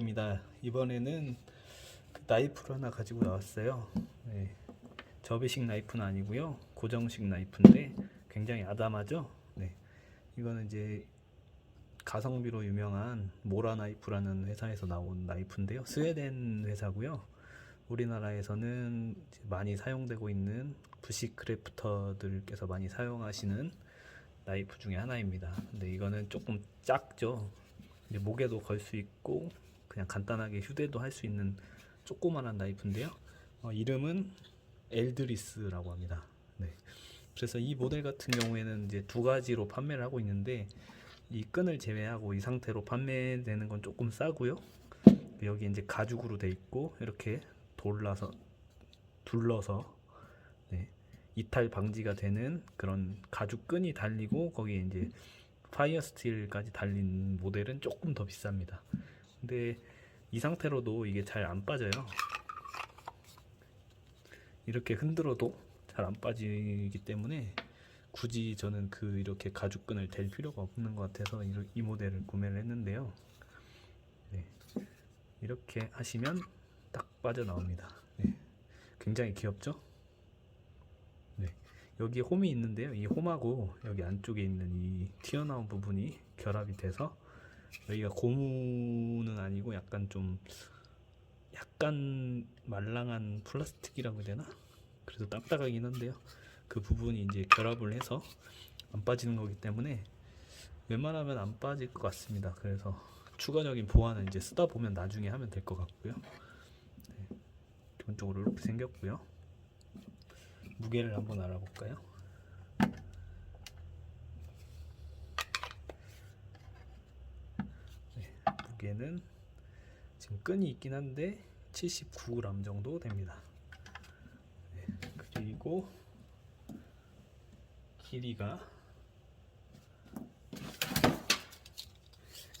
남자입니다. 이번에는 그 나이프를 하나 가지고 나왔어요. 네. 접이식 나이프는 아니고요. 고정식 나이프인데 굉장히 아담하죠. 네. 이거는 이제 가성비로 유명한 모라 나이프라는 회사에서 나온 나이프인데요. 스웨덴 회사고요. 우리나라에서는 많이 사용되고 있는 부식 크래프터들께서 많이 사용하시는 나이프 중에 하나입니다. 근데 이거는 조금 작죠. 목에도 걸 수 있고 그냥 간단하게 휴대도 할 수 있는 조그만한 나이프인데요. 어, 이름은 엘드리스라고 합니다. 네. 그래서 이 모델 같은 경우에는 이제 두 가지로 판매를 하고 있는데 이 끈을 제외하고 이 상태로 판매되는 건 조금 싸고요. 여기 이제 가죽으로 돼 있고 이렇게 돌라서 둘러서 네, 이탈 방지가 되는 그런 가죽 끈이 달리고 거기에 이제 파이어 스틸까지 달린 모델은 조금 더 비쌉니다. 근데 이 상태로도 이게 잘 안 빠져요. 이렇게 흔들어도 잘 안 빠지기 때문에 굳이 저는 그 이렇게 가죽끈을 댈 필요가 없는 것 같아서 이, 이 모델을 구매를 했는데요. 네. 이렇게 하시면 딱 빠져나옵니다. 네. 굉장히 귀엽죠? 네. 여기 홈이 있는데요. 이 홈하고 여기 안쪽에 있는 이 튀어나온 부분이 결합이 돼서 여기가 고무는 아니고 약간 좀 약간 말랑한 플라스틱이라고 해야 되나? 그래도 딱딱하긴 한데요. 그 부분이 이제 결합을 해서 안 빠지는 거기 때문에 웬만하면 안 빠질 것 같습니다. 그래서 추가적인 보완은 이제 쓰다 보면 나중에 하면 될 것 같고요. 네. 기본적으로 이렇게 생겼고요. 무게를 한번 알아볼까요? 네, 무게는 지금 끈이 있긴 한데 79g 정도 됩니다. 네, 그리고 길이가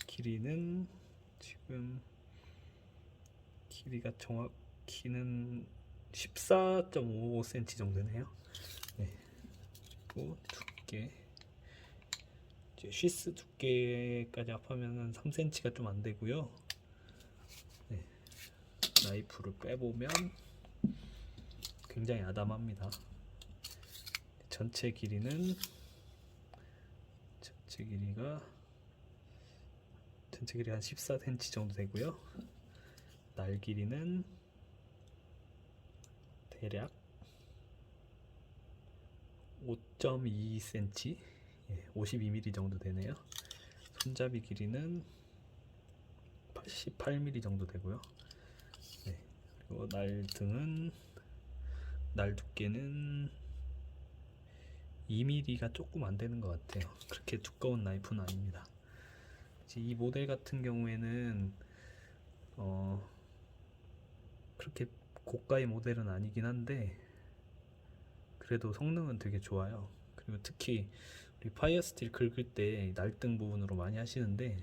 길이는 지금 길이가 정확히는 14.5cm 정도 되네요. 네. 그리고 두께 이제 쉬스 두께까지 합하면은 3cm가 좀 안 되고요. 네. 나이프를 빼보면 굉장히 아담합니다. 전체 길이는 전체 길이가 전체 길이 한 14cm 정도 되고요. 날 길이는 대략 5.2cm, 예, 52mm 정도 되네요. 손잡이 길이는 88mm 정도 되고요. 네, 그리고 날 등은 날 두께는 2mm가 조금 안 되는 것 같아요. 그렇게 두꺼운 나이프는 아닙니다. 이제 이 모델 같은 경우에는 어 그렇게 고가의 모델은 아니긴 한데 그래도 성능은 되게 좋아요. 그리고 특히 우 리 파이어 스틸 긁을 때 날등 부분으로 많이 하시는데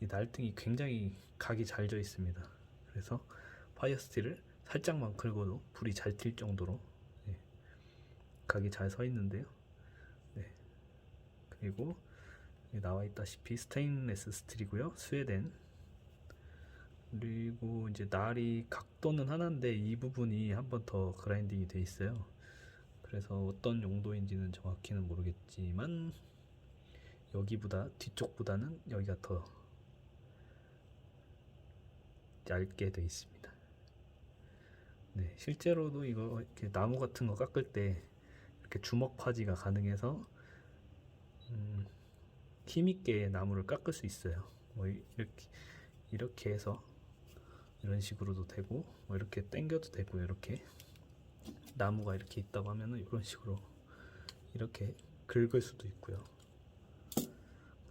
이 날등이 굉장히 각이 잘 져 있습니다. 그래서 파이어 스틸을 살짝만 긁어도 불이 잘 튈 정도로 네, 각이 잘 서 있는데요. 네. 그리고 나와 있다시피 스테인레스 스틸이고요. 스웨덴 그리고 이제 날이 각도는 하나인데 이 부분이 한 번 더 그라인딩이 돼 있어요. 그래서 어떤 용도인지는 정확히는 모르겠지만 여기보다 뒤쪽보다는 여기가 더 얇게 돼 있습니다. 네, 실제로도 이거 이렇게 나무 같은 거 깎을 때 이렇게 주먹 파지가 가능해서 음, 힘 있게 나무를 깎을 수 있어요. 뭐 이- 이렇게 이렇게 해서 이런 식으로도 되고 뭐 이렇게 당겨도 되고 이렇게 나무가 이렇게 있다고 하면은 이런 식으로 이렇게 긁을 수도 있고요.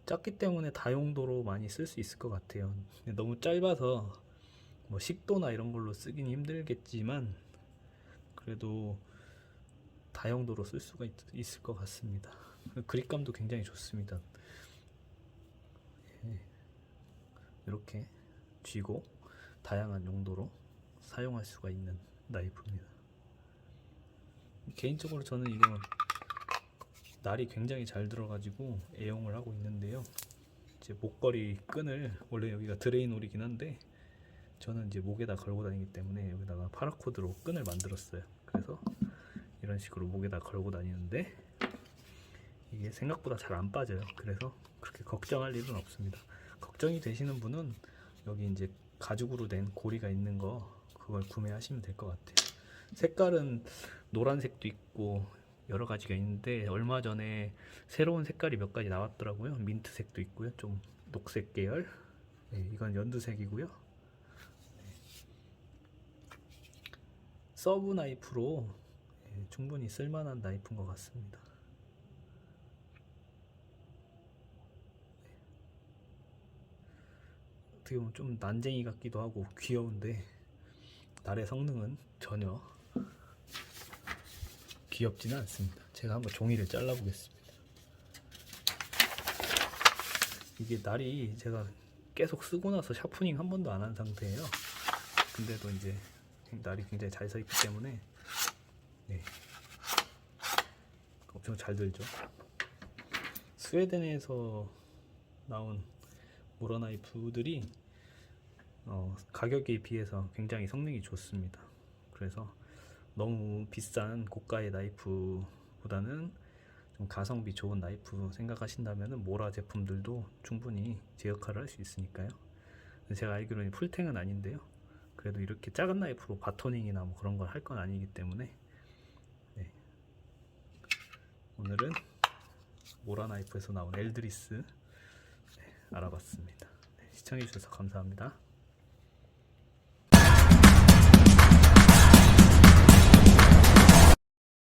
작기 때문에 다용도로 많이 쓸 수 있을 것 같아요. 너무 짧아서 뭐 식도나 이런 걸로 쓰긴 힘들겠지만 그래도 다용도로 쓸 수가 있, 있을 것 같습니다. 그립감도 굉장히 좋습니다. 예. 이렇게 쥐고 다양한 용도로 사용할 수가 있는 나이프입니다. 개인적으로 저는 이거 날이 굉장히 잘 들어가지고 애용을 하고 있는데요. 이제 목걸이 끈을 원래 여기가 드레인 홀이긴 한데 저는 이제 목에다 걸고 다니기 때문에 여기다가 파라코드로 끈을 만들었어요. 그래서 이런 식으로 목에다 걸고 다니는데 이게 생각보다 잘 안 빠져요. 그래서 그렇게 걱정할 일은 없습니다. 걱정이 되시는 분은 여기 이제 가죽으로 된 고리가 있는 거 그걸 구매하시면 될 것 같아요. 색깔은 노란색도 있고 여러 가지가 있는데 얼마 전에 새로운 색깔이 몇 가지 나왔더라고요. 민트색도 있고요. 좀 녹색 계열. 네, 이건 연두색이고요. 네. 서브 나이프로 예, 충분히 쓸만한 나이프인 것 같습니다. 어떻게 보면 좀 난쟁이 같기도 하고 귀여운데 날의 성능은 전혀 귀엽지는 않습니다. 제가 한번 종이를 잘라보겠습니다. 이게 날이 제가 계속 쓰고 나서 샤프닝 한 번도 안 한 상태예요. 근데도 이제 날이 굉장히 잘 서 있기 때문에 네. 엄청 잘 들죠. 스웨덴에서 나온 모러나이프들이 어, 가격에 비해서 굉장히 성능이 좋습니다. 그래서 너무 비싼 고가의 나이프보다는 좀 가성비 좋은 나이프 생각하신다면 모라 제품들도 충분히 제 역할을 할 수 있으니까요. 제가 알기로는 풀탱은 아닌데요. 그래도 이렇게 작은 나이프로 바토닝이나 뭐 그런 걸 할 건 아니기 때문에 네. 오늘은 모라 나이프에서 나온 엘드리스 네, 알아봤습니다. 네, 시청해주셔서 감사합니다.